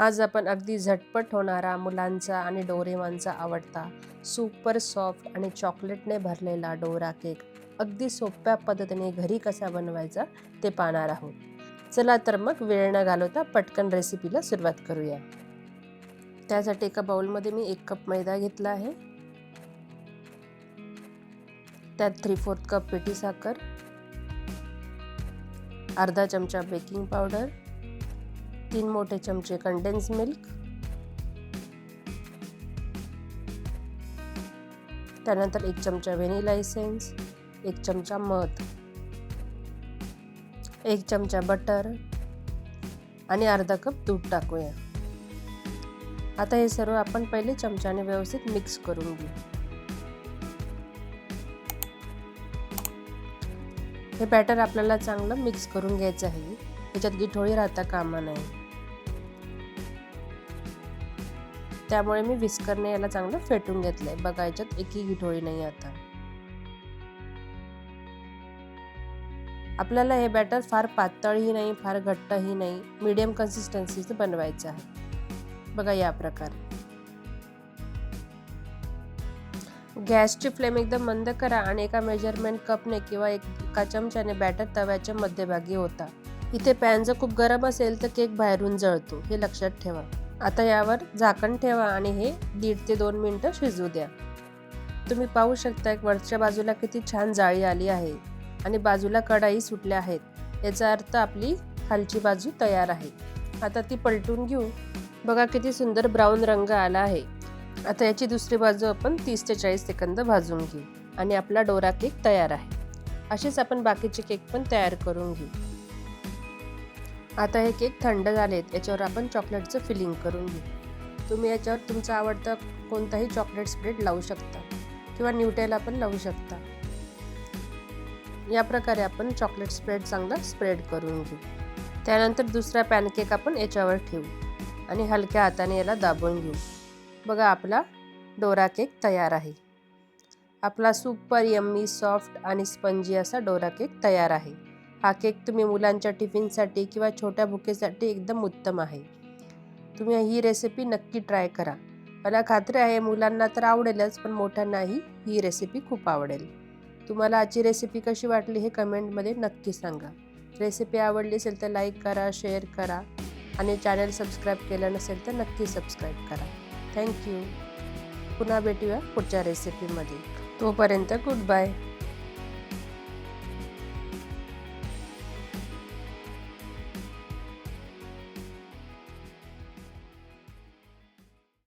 आज आपण अगदी झटपट होणारा मुलांचा आणि डोरेमांचा आवडता सुपर सॉफ्ट आणि चॉकलेटने भरलेला डोरा केक अगदी सोप्या पद्धतीने घरी कसा बनवायचा ते पाहणार आहोत. चला तर मग वेळ न घालवता पटकन रेसिपीला सुरुवात करूया. त्यासाठी एका बाउलमध्ये मी एक कप मैदा घेतला आहे. त्यात थ्री फोर्थ कप पिठी साखर अर्धा चमचा बेकिंग पावडर तीन मोठे चमचे कंडेन्स मिल्क त्यानंतर एक चमचा व्हेनिला एसेन्स एक चमचा मध एक चमचा बटर आणि अर्धा कप दूध टाकूया. आता हे सर्व आपण पहिले चमच्याने व्यवस्थित मिक्स करून घेऊ. हे बॅटर आपल्याला चांगलं मिक्स करून घ्यायचं आहे. त्याच्यात गिठोळी राहता कामा नये. त्यामुळे मी विस्करने याला चांगलं फेटून घेतलंय. बघा याच्यात एकही गिठोळी नाही आता. आपल्याला हे बॅटर फार पातळही नाही फार घट्टही नाही. मीडियम कन्सिस्टन्सीचं बनवायचं आहे. बघा या प्रकारे. गॅसची फ्लेम एकदम मंद करा आणि एका मेजरमेंट कपने किंवा एका चमच्याने बॅटर तव्याच्या मध्यभागी होता इथे पॅन जर खूप गरम असेल तर केक बाहेरून जळतो. हे लक्षात ठेवा. आता यावर झाकण ठेवा आणि हे दीड ते दोन मिनटं शिजू द्या. तुम्ही पाहू शकता एक वरच्या बाजूला किती छान जाळी आली आहे आणि बाजूला कढाई सुटल्या आहेत. याचा अर्थ आपली खालची बाजू तयार आहे. आता ती पलटून घेऊ. बघा किती सुंदर ब्राऊन रंग आला आहे. आता याची दुसरी बाजू आपण तीस ते चाळीस सेकंद भाजून घेऊ आणि आपला डोरा केक तयार आहे. असेच आपण बाकीचे केक पण तयार करून घेऊ. आता हे केक थंड झालेत याच्यावर आपण चॉकलेटचं फिलिंग करून घेऊ. तुम्ही याच्यावर तुमचा आवडता कोणताही चॉकलेट स्प्रेड लावू शकता किंवा न्यूटेला पण लावू शकता. या प्रकारे आपण चॉकलेट स्प्रेड चांगला स्प्रेड करून घेऊ. त्यानंतर दुसरा पॅनकेक आपण याच्यावर ठेवू आणि हलक्या हाताने याला दाबून घेऊ. बघा आपला डोरा केक तयार आहे. आपला सुपर यम्मी सॉफ्ट आणि स्पंजी असा डोरा केक तयार आहे. हा केक तुम्ही मुलांच्या टिफिनसाठी किंवा छोट्या भुकेसाठी एकदम उत्तम आहे. तुम्ही ही रेसिपी नक्की ट्राय करा. मला खात्री आहे मुलांना तर आवडेलच पण मोठ्यांनाही ही रेसिपी खूप आवडेल. तुम्हाला आजची रेसिपी कशी वाटली हे कमेंटमध्ये नक्की सांगा. रेसिपी आवडली असेल तर लाईक करा शेअर करा आणि चॅनल सबस्क्राईब केलं नसेल तर नक्की सबस्क्राईब करा. थँक्यू पुन्हा भेटूया पुढच्या रेसिपीमध्ये तोपर्यंत गुड बाय